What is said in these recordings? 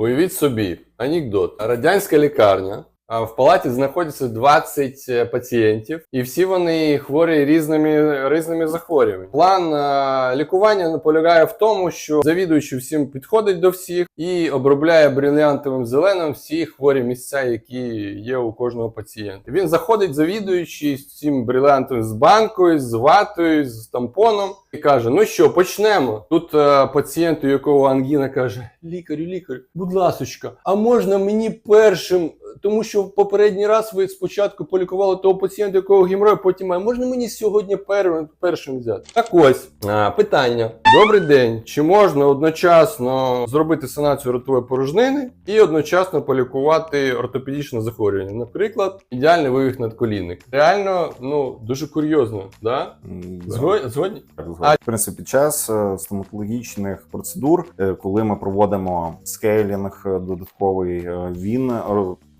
Уявіть собі, анекдот. Радянська лікарня. А В палаті знаходяться 20 пацієнтів, і всі вони хворі різними різними захворюваннями. План е, лікування полягає в тому, що завідуючий всім підходить до всіх і обробляє бриліантовим зеленим всі хворі місця, які є у кожного пацієнта. Він заходить, завідуючий з цим бриліантовим з банкою, з ватою, з тампоном і каже: Ну що, почнемо. Тут е, пацієнт, у якого ангіна каже: Лікарю, лікарю, будь ласочка, а можна мені першим? Тому що в попередній раз ви спочатку полікували того пацієнта, якого геморрой, потім а можна мені сьогодні пер, першим взяти? Так ось а, питання. Добрий день. Чи можна одночасно зробити санацію ротової порожнини і одночасно полікувати ортопедичне захворювання? Наприклад, ідеальний вивих надколінник. Реально, ну дуже курйозно, да? Згодні? Так, згоден. В принципі, під час е, стоматологічних процедур, е, коли ми проводимо скейлінг е, додатковий, він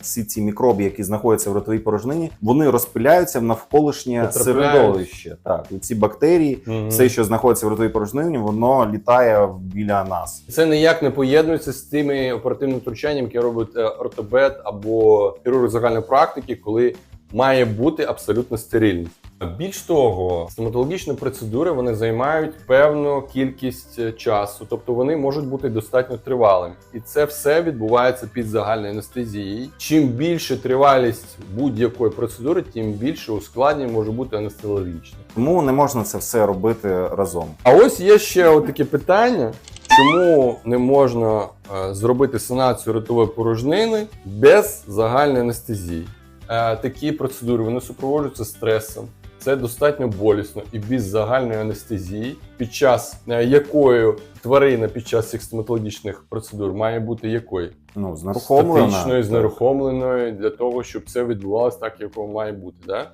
всі ці мікроби, які знаходяться в ротовій порожнині, вони розпиляються в навколишнє Потрапляють. середовище. Так, і ці бактерії, угу. все, що знаходиться в ротовій порожнині, воно літає біля нас. Це ніяк не поєднується з тими оперативними втручанням, які робить е, ортопед або хірург загальної практики, коли має бути абсолютно стерильність. Більш того, стоматологічні процедури вони займають певну кількість е, часу, тобто вони можуть бути достатньо тривалими, і це все відбувається під загальною анестезією. Чим більше тривалість будь-якої процедури, тим більше ускладнень може бути анестезіологічне. Тому не можна це все робити разом. А ось є ще таке питання: чому не можна е, зробити санацію ротової порожнини без загальної анестезії? Е, такі процедури вони супроводжуються стресом. Це достатньо болісно і без загальної анестезії, під час е, якої тварина під час цих стоматологічних процедур має бути якою? Ну, знерухомленою. статичною, знерухомленою для того, щоб це відбувалося так, як має бути. Да?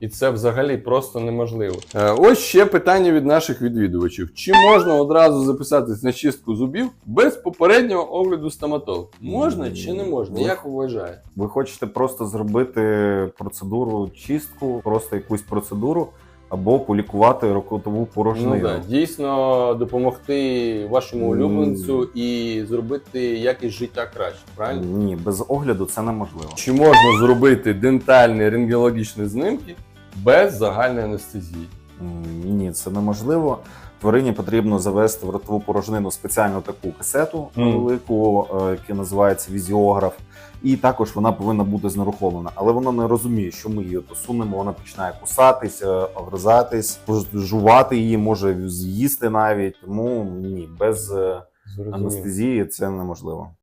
І це взагалі просто неможливо. Е, ось ще питання від наших відвідувачів: чи можна одразу записатись на чистку зубів без попереднього огляду стоматолога? Можна чи не можна? Як ви вважаєте? Ви хочете просто зробити процедуру чистку, просто якусь процедуру, або полікувати рокотову порожнину. Ну, да, дійсно допомогти вашому улюбленцю і зробити якість життя краще, правильно? Ні, без огляду це неможливо. Чи можна зробити дентальні рентгенологічні знимки без загальної анестезії? Ні, це неможливо. Тварині потрібно завести в ротову порожнину спеціальну таку касету велику, е, яка називається візіограф. І також вона повинна бути знерухомлена. Але вона не розуміє, що ми її то сунемо, вона починає кусатися, огризатись, може жувати її, може з'їсти навіть. Тому ні, без е, Зрозуміло. анестезії це неможливо.